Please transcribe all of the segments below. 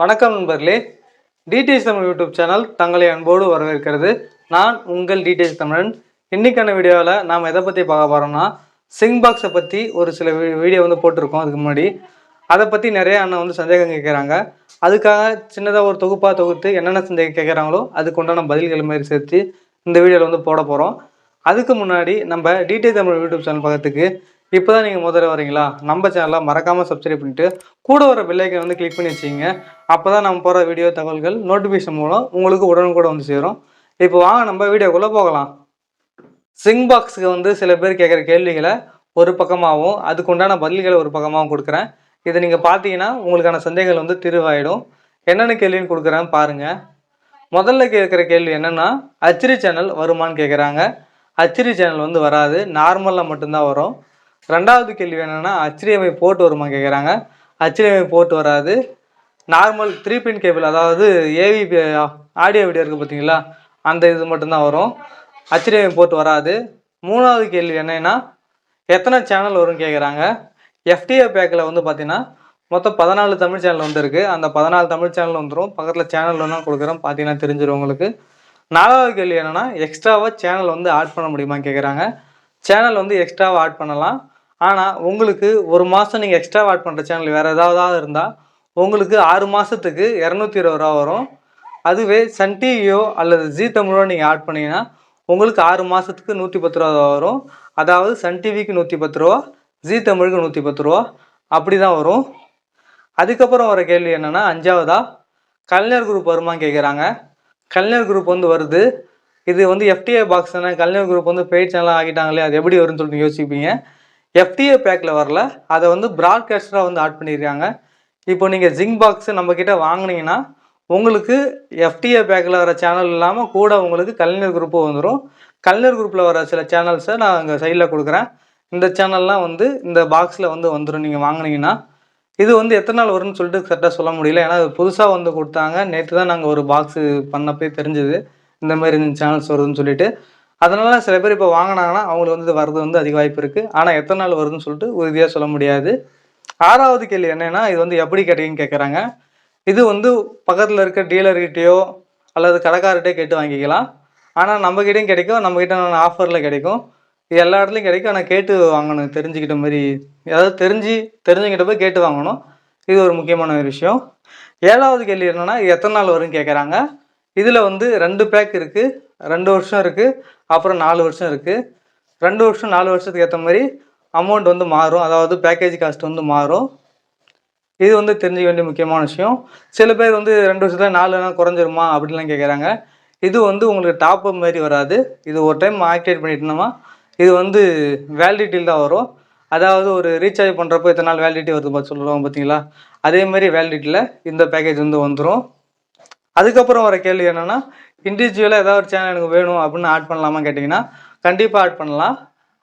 வணக்கம் நண்பர்களே. TDS Tamil YouTube channel தங்களை அன்போடு வரவேற்கிறது. நான் உங்கள் டிடிஎஸ் தமிழன். இன்னைக்கான வீடியோவில் நாம் எதை பற்றி பார்க்க போகிறோம்னா சிங் பாக்ஸை பற்றி ஒரு சில வீடியோ வந்து போட்டிருக்கோம் அதுக்கு முன்னாடி. அதை பற்றி நிறைய அண்ணன் வந்து சந்தேகம் கேட்குறாங்க. அதுக்காக சின்னதாக ஒரு தொகுப்பாக தொகுத்து என்னென்ன சந்தேகம் கேட்குறாங்களோ அதுக்கு உண்டான பதில்கள் மாதிரி சேர்த்து இந்த வீடியோவில் வந்து போட போகிறோம் அதுக்கு முன்னாடி நம்ம டிடிஎஸ் தமிழ் யூடியூப் சேனல் பக்கத்துக்கு இப்போ தான் நீங்கள் முதல்ல வரீங்களா நம்ம சேனலை மறக்காமல் சப்ஸ்கிரைப் பண்ணிட்டு கூட வர பில்லைக்கன் வந்து கிளிக் பண்ணி வச்சிங்க அப்போ தான் நம்ம போகிற வீடியோ தகவல்கள் நோட்டிஃபிகேஷன் மூலம் உங்களுக்கு உடனுக்குடன் வந்து சேரும். இப்போ வாங்க நம்ம வீடியோக்குள்ளே போகலாம். சிங் பாக்ஸுக்கு வந்து சில பேர் கேட்குற கேள்விகளை ஒரு பக்கமாகவும் அதுக்கு உண்டான பதில்களை ஒரு பக்கமாகவும் கொடுக்குறேன். இதை நீங்கள் பார்த்தீங்கன்னா உங்களுக்கான சந்தேகங்கள் வந்து திருவாயிடும். என்னென்ன கேள்வின்னு கொடுக்குறேன் பாருங்கள் முதல்ல கேட்குற கேள்வி என்னென்னா அச்சிரி சேனல் வருமான்னு கேட்குறாங்க அச்சிரி சேனல் வந்து வராது. நார்மலில் மட்டும்தான் வரும். ரெண்டாவது கேள்வி என்னென்னா அச்சிரியமை போர்ட் வருமா கேட்குறாங்க அச்சிரியமை போர்ட் வராது. நார்மல் த்ரீ பின் கேபிள் அதாவது ஏவி ஆடியோ வீடியோ இருக்குது பார்த்தீங்களா அந்த இது மட்டும்தான் வரும். அச்சிரியமை போர்ட் வராது. மூணாவது கேள்வி என்னென்னா எத்தனை சேனல் வரும்னு கேட்குறாங்க எஃப்டிஏ பேக்கில் வந்து பார்த்தீங்கன்னா மொத்தம் பதினாலு தமிழ் சேனல் வந்துருக்கு. அந்த பதினாலு தமிழ் சேனல் வந்துடும் பக்கத்தில் சேனல் வேணால் கொடுக்குறோம் பார்த்தீங்கன்னா தெரிஞ்சிடும் உங்களுக்கு. நாலாவது கேள்வி என்னென்னா எக்ஸ்ட்ராவாக சேனல் வந்து ஆட் பண்ண முடியுமா கேட்குறாங்க சேனல் வந்து எக்ஸ்ட்ராவாக ஆட் பண்ணலாம். ஆனால் உங்களுக்கு ஒரு மாதம் நீங்கள் எக்ஸ்ட்ரா ஆட் பண்ணுற சேனல் வேறு ஏதாவது இருந்தால் உங்களுக்கு ஆறு மாதத்துக்கு இரநூத்தி இருபது ரூபா வரும். அதுவே சன் டிவியோ அல்லது ஜி தமிழோ நீங்கள் ஆட் பண்ணீங்கன்னா உங்களுக்கு ஆறு மாதத்துக்கு நூற்றி பத்து ரூபா வரும். அதாவது சன் டிவிக்கு நூற்றி பத்து ரூபா ஜி தமிழுக்கு நூற்றி பத்து ரூபா அப்படி தான் வரும். அதுக்கப்புறம் வர கேள்வி என்னென்னா அஞ்சாவதா? கலைஞர் குரூப் வருமான்னு கேட்குறாங்க கலைஞர் குரூப் வந்து வருது. இது வந்து எஃப்டிஏ பாக்ஸ் தானே? கலைஞர் குரூப் வந்து பெய்ட் சேனலாக ஆகிட்டாங்களே அது எப்படி வரும்னு சொல்லிட்டு யோசிப்பீங்க. எஃப்டிஏ பேக்கில் வரல. அதை வந்து ப்ராட்காஸ்டராக வந்து ஆட் பண்ணியிருக்காங்க. இப்போ நீங்கள் ஜிங் பாக்ஸ் நம்மக்கிட்ட வாங்கினீங்கன்னா உங்களுக்கு எஃப்டிஏ பேக்கில் வர சேனல் இல்லாமல் கூட உங்களுக்கு கலைஞர் குரூப்பும் வந்துடும் கலைஞர் குரூப்பில் வர சில சேனல்ஸை நான் அங்கே சைடில் கொடுக்குறேன். இந்த சேனல்லாம் வந்து இந்த பாக்ஸில் வந்து வந்துடும் நீங்கள் வாங்கினீங்கன்னா இது வந்து எத்தனை நாள் வரும்னு சொல்லிட்டு கரெக்டாக சொல்ல முடியல. ஏன்னா அது புதுசாக வந்து கொடுத்தாங்க. நேற்று தான் நாங்கள் ஒரு பாக்ஸு பண்ணப்பே தெரிஞ்சுது. இந்த மாதிரி இந்த சேனல்ஸ் வருதுன்னு சொல்லிட்டு. அதனால சில பேர் இப்போ வாங்கினாங்கன்னா அவங்களுக்கு வந்து இது வந்து அதிக வாய்ப்பு இருக்குது ஆனால் எத்தனை நாள் வருதுன்னு சொல்லிட்டு உறுதியாக சொல்ல முடியாது. ஆறாவது கேள்வி என்னென்னா இது வந்து எப்படி கிடைக்குன்னு கேட்குறாங்க இது வந்து பக்கத்தில் இருக்க டீலர்கிட்டயோ அல்லது கடைக்கார்கிட்டே கேட்டு வாங்கிக்கலாம். ஆனால் நம்மக்கிட்டையும் கிடைக்கும் நம்மக்கிட்ட ஆஃபரில் கிடைக்கும். இது எல்லா இடத்துலையும் கிடைக்கும். ஆனால் கேட்டு வாங்கணும் தெரிஞ்சுக்கிட்ட மாதிரி. அதாவது தெரிஞ்சு தெரிஞ்சுக்கிட்ட போய் கேட்டு வாங்கணும். இது ஒரு முக்கியமான ஒரு விஷயம். ஏழாவது கேள்வி என்னென்னா இது எத்தனை நாள் வரும்னு கேட்குறாங்க இதில் வந்து ரெண்டு பேக் இருக்குது ரெண்டு வருஷம் இருக்குது அப்புறம் நாலு வருஷம் இருக்குது ரெண்டு வருஷம் நாலு வருஷத்துக்கு ஏற்ற மாதிரி அமௌண்ட் வந்து மாறும். அதாவது பேக்கேஜ் காஸ்ட் வந்து மாறும். இது வந்து தெரிஞ்சுக்க வேண்டிய முக்கியமான விஷயம். சில பேர் வந்து ரெண்டு வருஷத்தில் நாலு நாள் குறைஞ்சிருமா அப்படின்லாம் கேட்குறாங்க இது வந்து உங்களுக்கு டாப் அப் மாதிரி வராது. இது ஒரு டைம் ஆக்டிவேட் பண்ணிட்டோம்னா இது வந்து வேலிடிட்டியில் தான் வரும். அதாவது ஒரு ரீசார்ஜ் பண்ணுறப்போ இத்தனை நாள் வேலிடிட்டி வருது பார்த்து சொல்லுவாங்க பார்த்தீங்களா அதே மாதிரி வேலிடிட்டியில் இந்த பேக்கேஜ் வந்து வந்துடும் அதுக்கப்புறம் வர கேள்வி என்னென்னா இண்டிவிஜுவலாக ஏதாவது ஒரு சேனல் எனக்கு வேணும் அப்படின்னு ஆட் பண்ணலாமா கேட்டிங்கன்னா கண்டிப்பாக ஆட் பண்ணலாம்.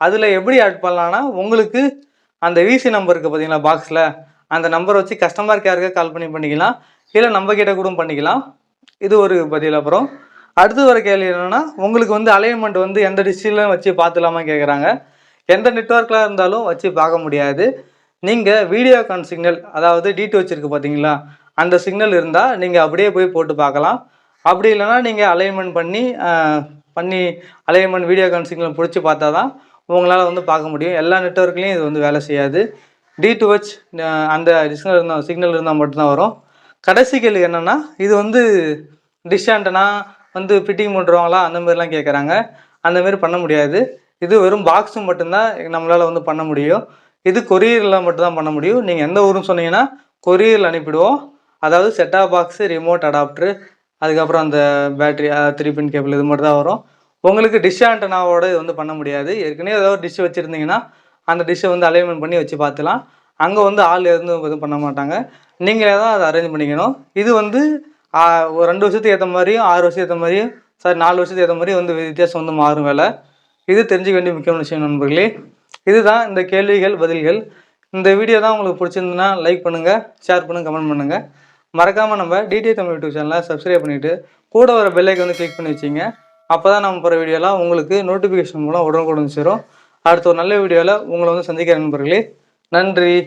அதில் எப்படி ஆட் பண்ணலான்னா உங்களுக்கு அந்த விசி நம்பர் இருக்குது பார்த்தீங்களா பாக்ஸில் அந்த நம்பரை வச்சு கஸ்டமர் கேருக்கு கால் பண்ணி பண்ணிக்கலாம். இல்லை நம்ம கிட்ட கூட பண்ணிக்கலாம். இது ஒரு பதில். அப்புறம் அடுத்து வர கேள்வி என்னென்னா உங்களுக்கு வந்து அலைன்மெண்ட் வந்து எந்த டிஸ்ட்ரிக்ட்லையும் வச்சு பார்த்துலாமா கேட்குறாங்க எந்த நெட்ஒர்க்கில் இருந்தாலும் வச்சு பார்க்க முடியாது. நீங்கள் வீடியோகான் சிக்னல் அதாவது டிடி வச்சுருக்கு பார்த்தீங்களா அந்த சிக்னல் இருந்தால் நீங்கள் அப்படியே போய் போட்டு பார்க்கலாம். அப்படி இல்லைன்னா நீங்கள் அலைன்மெண்ட் பண்ணி பண்ணி அலைன்மெண்ட் வீடியோ சிக்னல் பிடிச்சி பார்த்தா தான் உங்களால் வந்து பார்க்க முடியும். எல்லா நெட்ஒர்க்லேயும் இது வந்து வேலை செய்யாது. டி டு ஹெச் அந்த சிக்னல் இருந்தால் சிக்னல் இருந்தால் மட்டும்தான் வரும். கடைசி கேள்வி என்னென்னா இது வந்து டிஷ் ஆண்டனா வந்து ஃபிட்டிங் பண்ணுறவங்களா அந்த மாதிரிலாம் கேட்குறாங்க அந்த மாதிரி பண்ண முடியாது. இது வெறும் பாக்ஸு மட்டும்தான் நம்மளால் வந்து பண்ண முடியும். இது கொரியரில் மட்டும்தான் பண்ண முடியும். நீங்கள் எந்த ஊருன்னு சொன்னீங்கன்னா கொரியரில் அனுப்பிடுவோம். அதாவது செட்டா பாக்ஸு ரிமோட் அடாப்டரு அதுக்கப்புறம் அந்த பேட்டரி த்ரீ பின் கேபிள் இது மட்டும் தான் வரும். உங்களுக்கு டிஷ் ஆண்டனாவோட இது வந்து பண்ண முடியாது. ஏற்கனவே ஏதாவது ஒரு டிஷ் வச்சுருந்தீங்கன்னா அந்த டிஷ்ஷை வந்து அலைன்மெண்ட் பண்ணி வச்சு பார்த்துலாம். அங்கே வந்து ஆள் எதுவும் எதுவும் பண்ண மாட்டாங்க. நீங்களே தான் அதை அரேஞ்ச் பண்ணிக்கணும். இது வந்து ஒரு ரெண்டு வருஷத்துக்கு ஏற்ற மாதிரியும் ஆறு வருஷத்துக்கு ஏற்ற மாதிரியும் சாரி நாலு வருஷத்துக்கு ஏற்ற மாதிரியும் வந்து வித்தியாசம் வந்து மாறும் வேலை. இது தெரிஞ்சுக்க வேண்டிய முக்கியமான விஷயம் நண்பர்களே. இதுதான் இந்த கேள்விகள் பதில்கள். இந்த வீடியோ தான் உங்களுக்கு பிடிச்சிருந்துன்னா லைக் பண்ணுங்கள் ஷேர் பண்ணுங்கள் கமெண்ட் பண்ணுங்கள் மறக்காமல் நம்ம டிடி தமிழ் யூடியூப் சேனலை சப்ஸ்கிரைப் பண்ணிவிட்டு கூட வர பெல்லைக்கு வந்து கிளிக் பண்ணி வச்சிங்க. அப்போ தான் நம்ம போகிற வீடியோலாம் உங்களுக்கு நோட்டிஃபிகேஷன் மூலம் உடனுக்குடன் சேரும். அடுத்த ஒரு நல்ல வீடியோவில் உங்களை வந்து சந்திக்கிற நண்பர்களே. நன்றி.